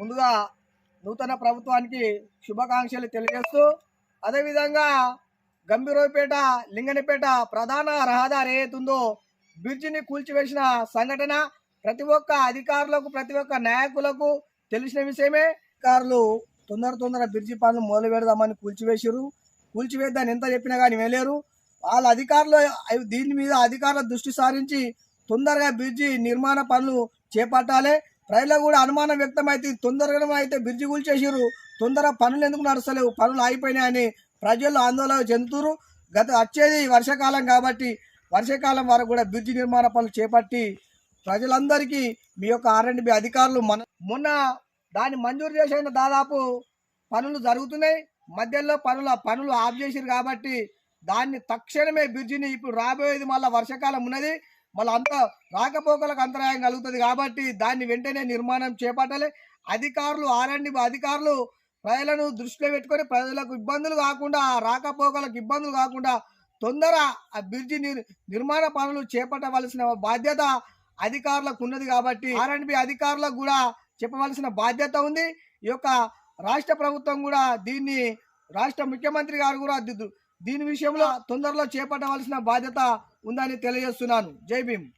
ముందుగా నూతన ప్రభుత్వానికి శుభాకాంక్షలు తెలియజేస్తూ అదేవిధంగా గంభీరపేట లింగనిపేట ప్రధాన రహదారి ఏతుందో బ్రిడ్జిని కూల్చివేసిన సంఘటన ప్రతి ఒక్క అధికారులకు ప్రతి ఒక్క నాయకులకు తెలిసిన విషయమే. అధికారులు తొందర తొందర బ్రిడ్జి పనులు మొదలు పెడదామని కూల్చివేసారు కూల్చివేద్దని ఎంత చెప్పినా కానీ వెళ్ళారు వాళ్ళ అధికారులు దీని మీద అధికారుల దృష్టి సారించి తొందరగా బ్రిడ్జి నిర్మాణ పనులు చేపట్టాలి. ప్రజలకు కూడా అనుమానం వ్యక్తమైతే తొందరగా అయితే బ్రిడ్జి కూల్చేసారు తొందర పనులు ఎందుకు నడుస్తలేవు? పనులు ఆగిపోయినాయని ప్రజలు ఆందోళన చెందుతురు గత వచ్చేది వర్షాకాలం కాబట్టి వర్షాకాలం వరకు కూడా బ్రిడ్జి నిర్మాణ పనులు చేపట్టి ప్రజలందరికీ మీ యొక్క ఆర్ఎండ్బి అధికారులు మన మొన్న దాన్ని మంజూరు చేసిన దాదాపు పనులు జరుగుతున్నాయి. మధ్యలో పనులు పనులు ఆఫ్ చేసారు కాబట్టి దాన్ని తక్షణమే బ్రిడ్జిని ఇప్పుడు రాబోయేది మళ్ళీ వర్షాకాలం ఉన్నది. మళ్ళీ అంత రాకపోకలకు అంతరాయం కలుగుతుంది కాబట్టి దాన్ని వెంటనే నిర్మాణం చేపట్టాలి. అధికారులు ఆర్ఎండి అధికారులు ప్రజలను దృష్టిలో పెట్టుకొని ప్రజలకు ఇబ్బందులు కాకుండా రాకపోకలకు ఇబ్బందులు కాకుండా తొందర ఆ బ్రిడ్జి నిర్మాణ పనులు చేపట్టవలసిన బాధ్యత అధికారులకు ఉన్నది కాబట్టి ఆర్ఎండ్బి అధికారులకు కూడా చెప్పవలసిన బాధ్యత ఉంది. ఈ యొక్క రాష్ట్ర ప్రభుత్వం కూడా దీన్ని రాష్ట్ర ముఖ్యమంత్రి గారు కూడా దీని విషయంలో తొందరలో చేపట్టవలసిన బాధ్యత ఉందని తెలియజేస్తున్నాను. జై భీమ్.